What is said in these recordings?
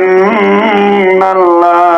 إن الله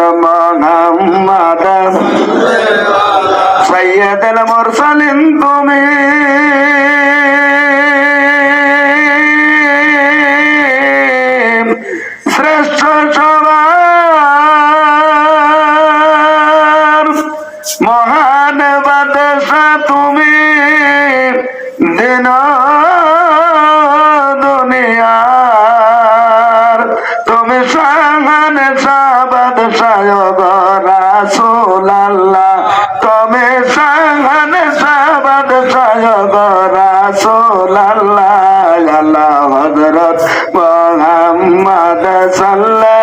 محمدا سيد المرسلين تمين চায় রাসোলাল্লা তমে সাহান সাবাদ চায় রাসোলাল্লা আল্লাহ হজরত মোহাম্মদ সাল্লাহ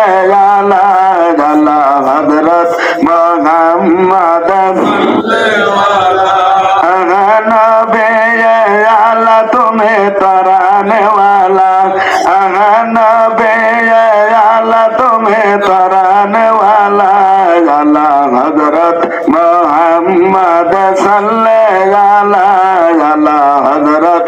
তুমি তারানে ওয়ালা আহান বে আলা হযরত মুহাম্মদ সাল্লাল্লাহু আলা হযরত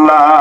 আল্লাহ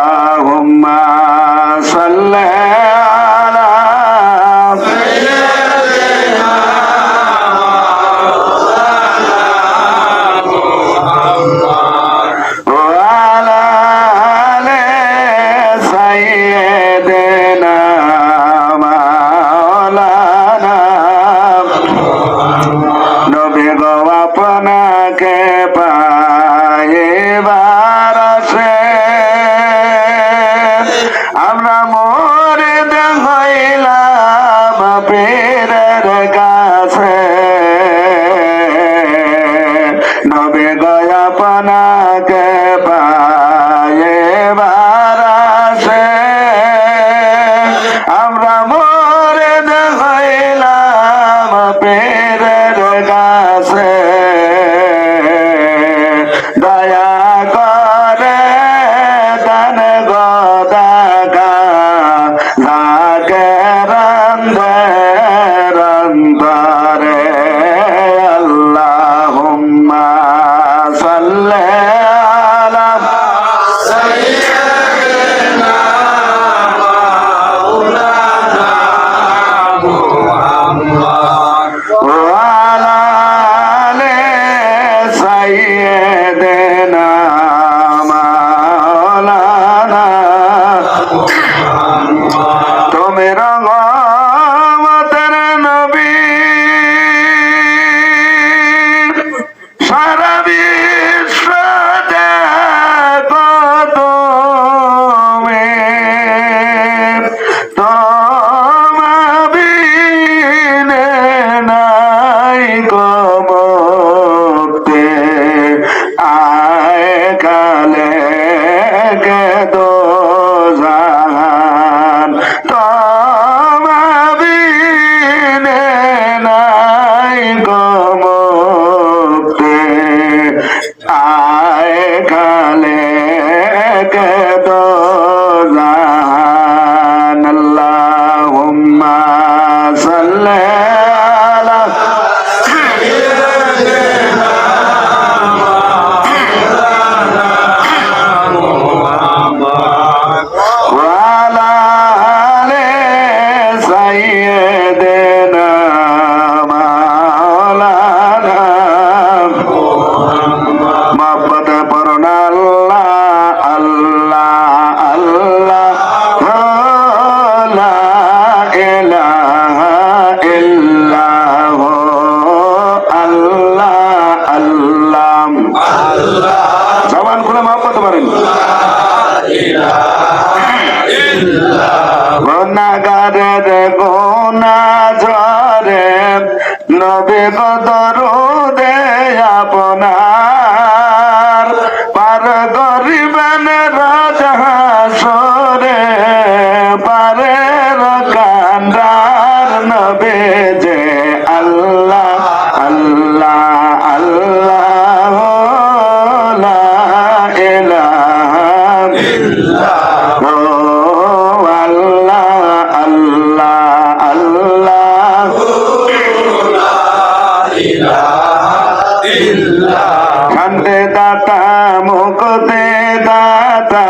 শান্তি দাতা মুক্তি দাতা।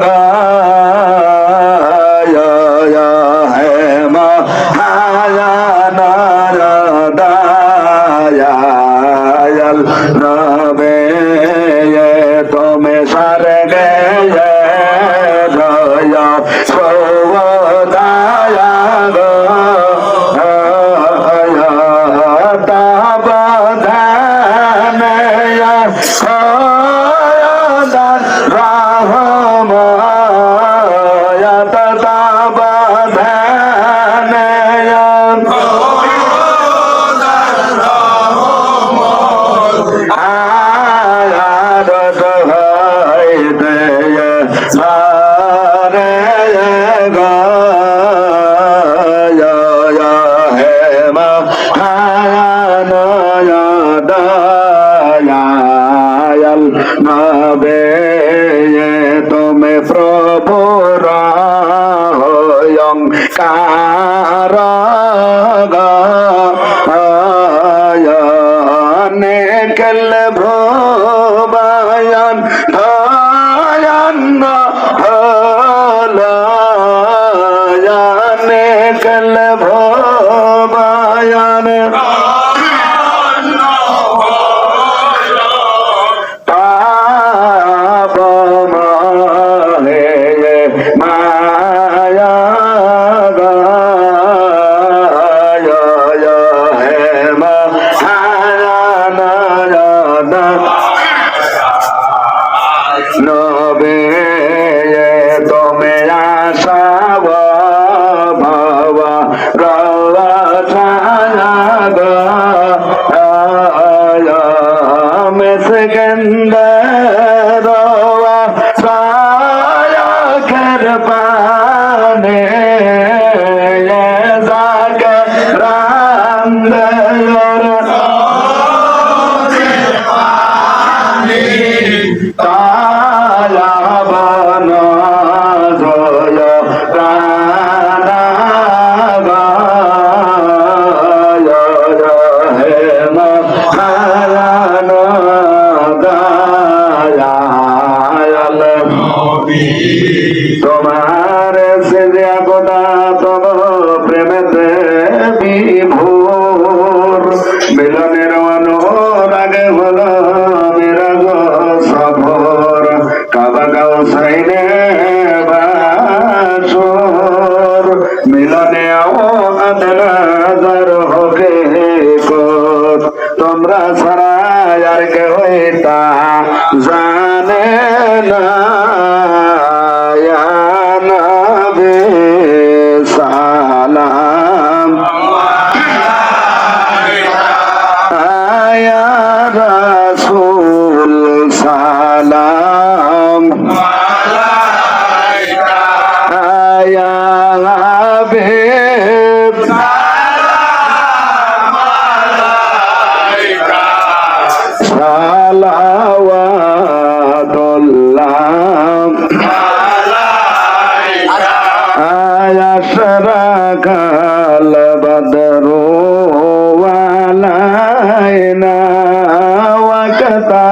Bye-bye. দয়াল নবে সাইনে বাসর। মিলনে আদার হোকে তোমরা তা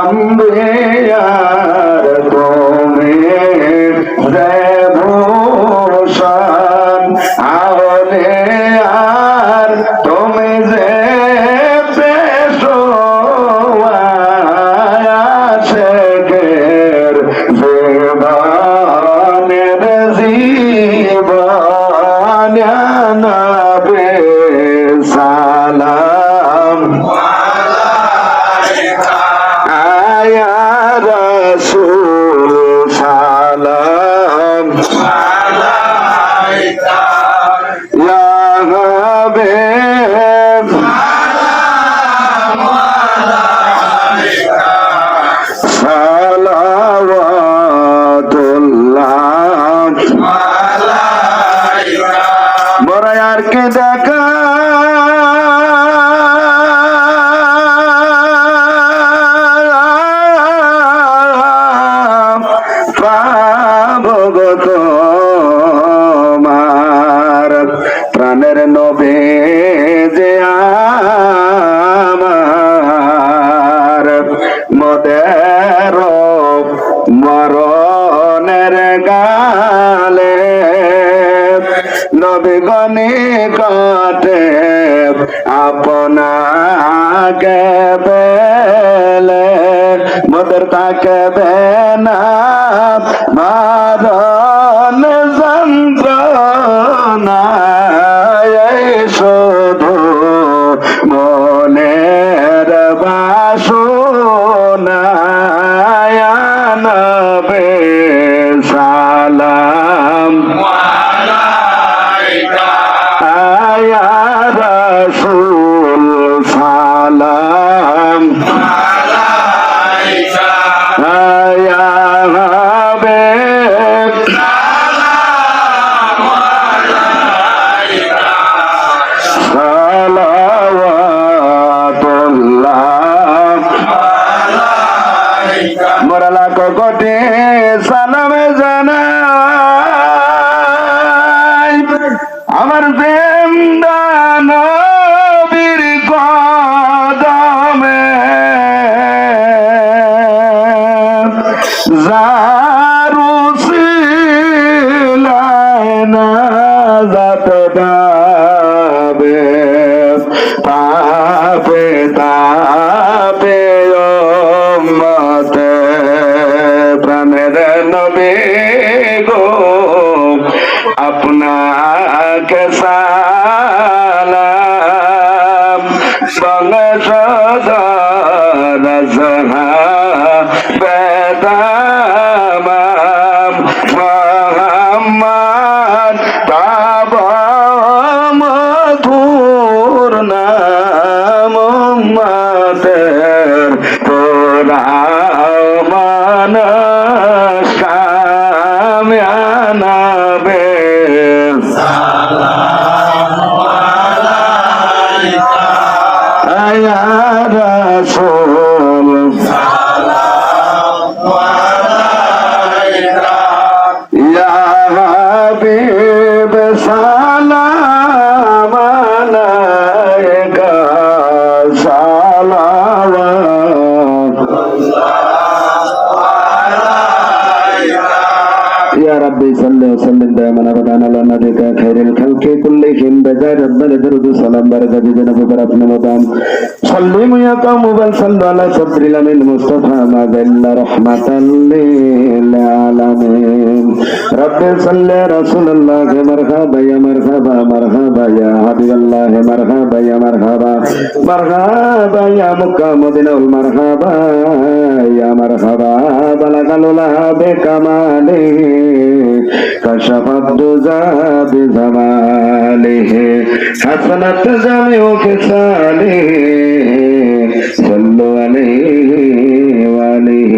আম্বিয়ার সাথে দেখা যায় রব্বানে হে কামালে। কশফাদ দুজা हसनत जमयो के साले सल्लो अलैहि वाले।